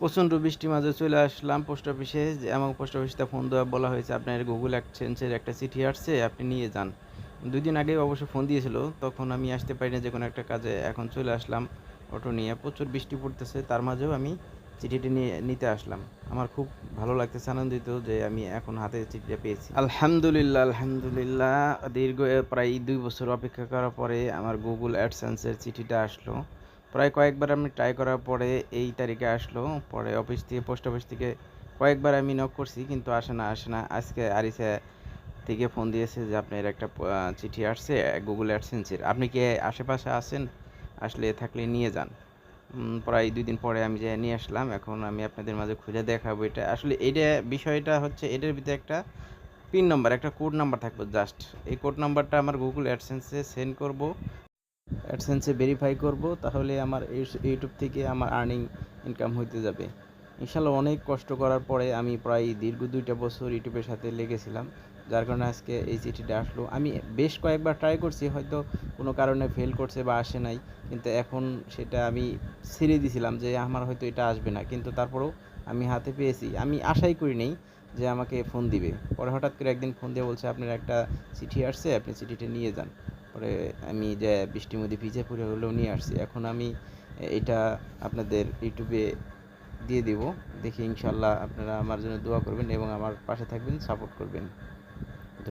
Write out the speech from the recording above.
প্রচণ্ড বৃষ্টির মাঝে চলে আসলাম পোস্ট অফিসে এবং পোস্ট অফিসটা ফোন দেওয়া, বলা হয়েছে, আপনার গুগল অ্যাডসেন্সের একটা চিঠি আসছে, আপনি নিয়ে যান। দুই দিন আগে অবশ্য ফোন দিয়েছিল, তখন আমি আসতে পারি না যে কোনো একটা কাজে। এখন চলে আসলাম অটো নিয়ে। প্রচুর বৃষ্টি পড়তেছে, তার মাঝেও আমি চিঠিটি নিয়ে, নিতে আসলাম। আমার খুব ভালো লাগতেছে, আনন্দিত যে আমি এখন হাতে চিঠিটা পেয়েছি। আলহামদুলিল্লাহ আলহামদুলিল্লাহ। দীর্ঘ, প্রায় দুই বছর অপেক্ষা করার পরে আমার গুগল অ্যাডসেন্সের চিঠিটা আসলো। প্রায় কয়েকবার আমি ট্রাই করার পরে এই তারিখে আসলো। পরে অফিস থেকে পোস্ট অফিস থেকে কয়েকবার আমি নক করছি, কিন্তু আসে না আসে না। আজকে আরিসা থেকে ফোন দিয়েছে যে, আপনার একটা চিঠি আসছে গুগল অ্যাডসেন্সের আপনি কি আশেপাশে আছেন? আসলে থাকলে নিয়ে যান। প্রায় দুই দিন পরে আমি যে নিয়ে আসলাম। এখন আমি আপনাদের মাঝে খুঁজে দেখাবো এটা। আসলে এটা বিষয়টা হচ্ছে, এটার ভিতরে একটা পিন নাম্বার একটা কোড নাম্বার থাকবে জাস্ট এই কোড নাম্বারটা আমার গুগল অ্যাডসেন্সে সেন্ড করব। অ্যাডসেন্সে ভেরিফাই করব, তাহলে আমার ইউটিউব থেকে আমার আর্নিং ইনকাম হইতে যাবে। ইনশাল্লাহ অনেক কষ্ট করার পরে আমি প্রায় দীর্ঘ দুইটা বছর ইউটিউবের সাথে লেগেছিলাম, যার কারণে আজকে এই চিঠিটা আসলো। আমি বেশ কয়েকবার ট্রাই করছি, হয়তো কোনো কারণে ফেল করছে বা আসে নাই, কিন্তু এখন সেটা আমি ছেড়ে দিয়েছিলাম যে আমার হয়তো এটা আসবে না, কিন্তু তারপরেও আমি হাতে পেয়েছি। আমি আশাই করি নেই যে আমাকে ফোন দিবে। পরে হঠাৎ করে একদিন ফোন দিয়ে বলছে, আপনার একটা চিঠি আসছে, আপনি চিঠিটা নিয়ে যান। পরে আমি যে বৃষ্টির মধ্যে ভিজে পড়ে হলেও নিয়ে আসছি। এখন আমি এটা আপনাদের ইউটিউবে দিয়ে দিব। দেখি ইনশাল্লাহ আপনারা আমার জন্য দোয়া করবেন এবং আমার পাশে থাকবেন সাপোর্ট করবেন।